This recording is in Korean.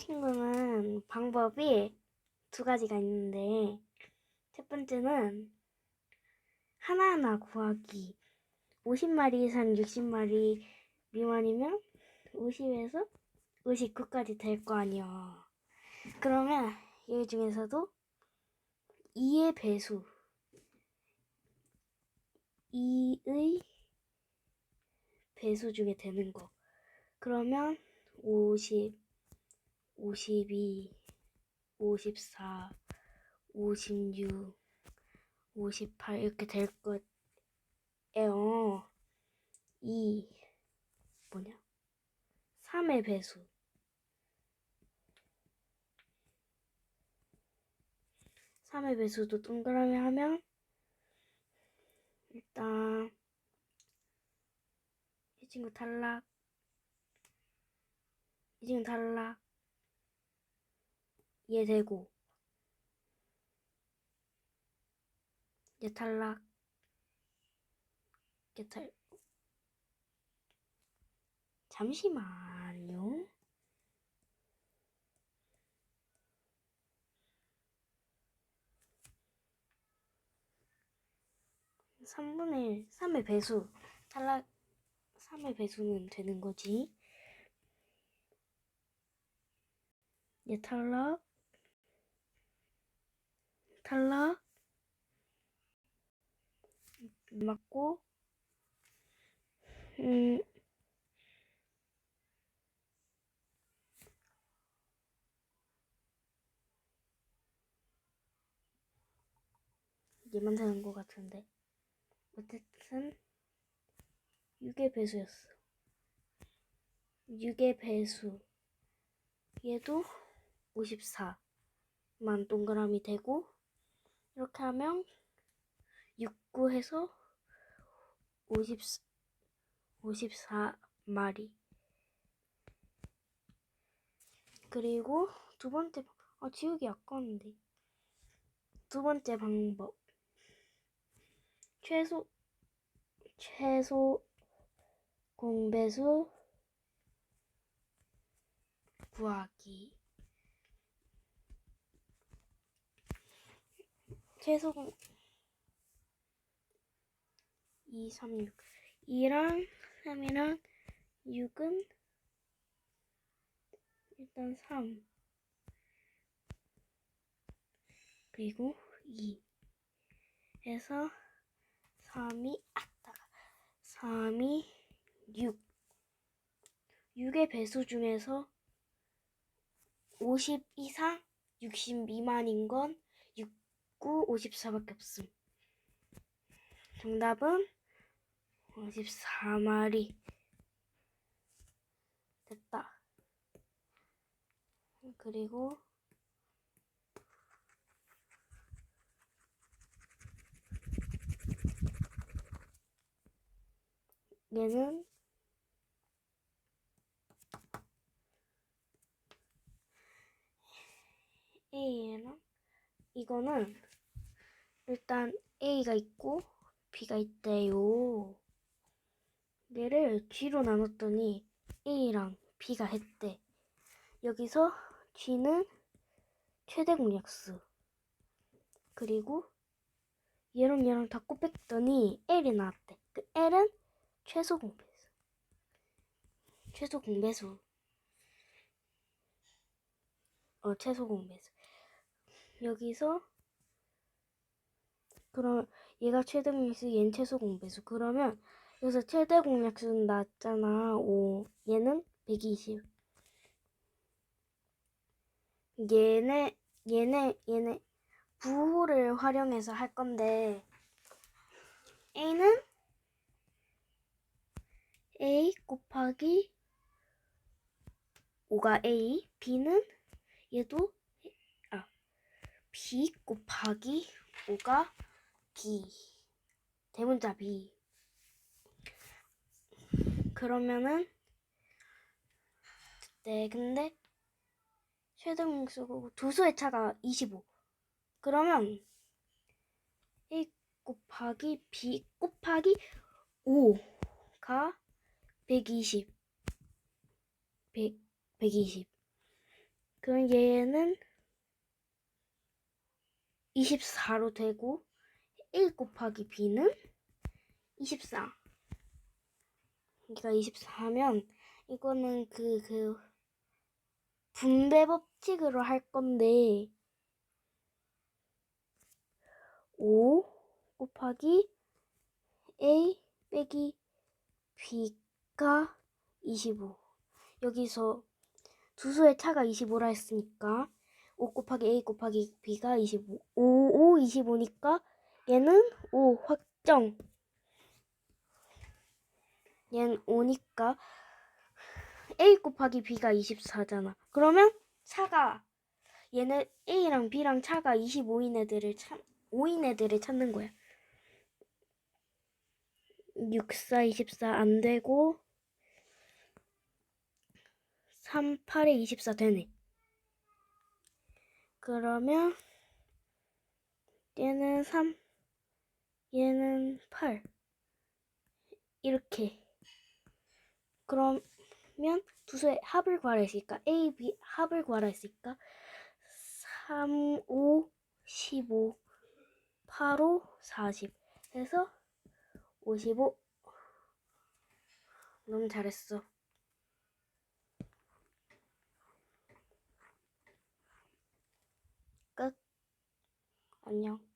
친구는 방법이 두 가지가 있는데 첫 번째는 하나하나 구하기 50마리 이상 60마리 미만이면 50에서 59까지 될 거 아니야. 그러면 이 중에서도 2의 배수 2의 배수 중에 되는 거. 그러면 50, 52, 54, 56, 58 이렇게 될 거예요. 2 뭐냐? 3의 배수. 3의 배수도 동그라미 하면 일단 이 친구 탈락 이 친구 탈락 얘 되고. 얘 탈락. 얘 탈. 잠시만요. 3분의 1, 3의 배수. 탈락, 3의 배수는 되는 거지. 얘 탈락, 탈락, 맞고, 음, 얘만 되는 것 같은데. 어쨌든 6의 배수였어. 6의 배수. 얘도 54만 동그라미 되고 이렇게 하면 6, 9해서 50, 54마리. 그리고 두 번째, 방- 아, 지우기 아까운데. 두 번째 방법. 최소 최소 공배수 구하기 공 2, 3, 6 2랑 3이랑 6은 일단 3 그리고 2 해서 3이 아따가. 3이 6 6의 배수 중에서 50 이상 60 미만인 건 6, 9, 54밖에 없음. 정답은 54마리. 됐다. 그리고 얘는 A랑 이거는 일단 A가 있고 B가 있대요. 얘를 G로 나눴더니 A랑 B가 했대. 여기서 G는 최대 공약수. 그리고 얘랑 얘랑 다 곱했더니 L이 나왔대. 그 L은 최소 공배수. 최소 공배수. 어, 최소 공배수. 여기서 그럼 얘가 최대 공약수, 얘는 최소 공배수. 그러면 여기서 최대 공약수는 나왔잖아. 5. 얘는 120. 얘네 얘네 얘네 부호를 활용해서 할 건데 A는 A 곱하기 5가 A, B는 얘도 아 B 곱하기 5가 B 대문자 B 그러면은 네 근데 최대 공수고 두 수의 차가 25 그러면 A 곱하기 B 곱하기 5가 120. 100, 120. 그럼 얘는 24로 되고 A 곱하기 B는 24. 여기가 24면 이거는 그, 그, 분배 법칙으로 할 건데 5 곱하기 A 빼기 B가 25. 여기서 두 수의 차가 25라 했으니까 5 곱하기 A 곱하기 B가 25. 5, 5, 25니까 얘는 5 확정. 얘는 5니까 A 곱하기 B가 24잖아. 그러면 차가 얘는 A랑 B랑 차가 25인 애들을 찾 5인 애들을 찾는 거야. 6, 4, 24 안 되고 3, 8에 24 되네. 그러면 얘는 3, 얘는 8 이렇게. 그러면 두 수의 합을 구하라 했으니까 A, B 합을 구하라 했으니까 3, 5, 15 8, 5, 40 해서 55 너무 잘했어. 끝. 안녕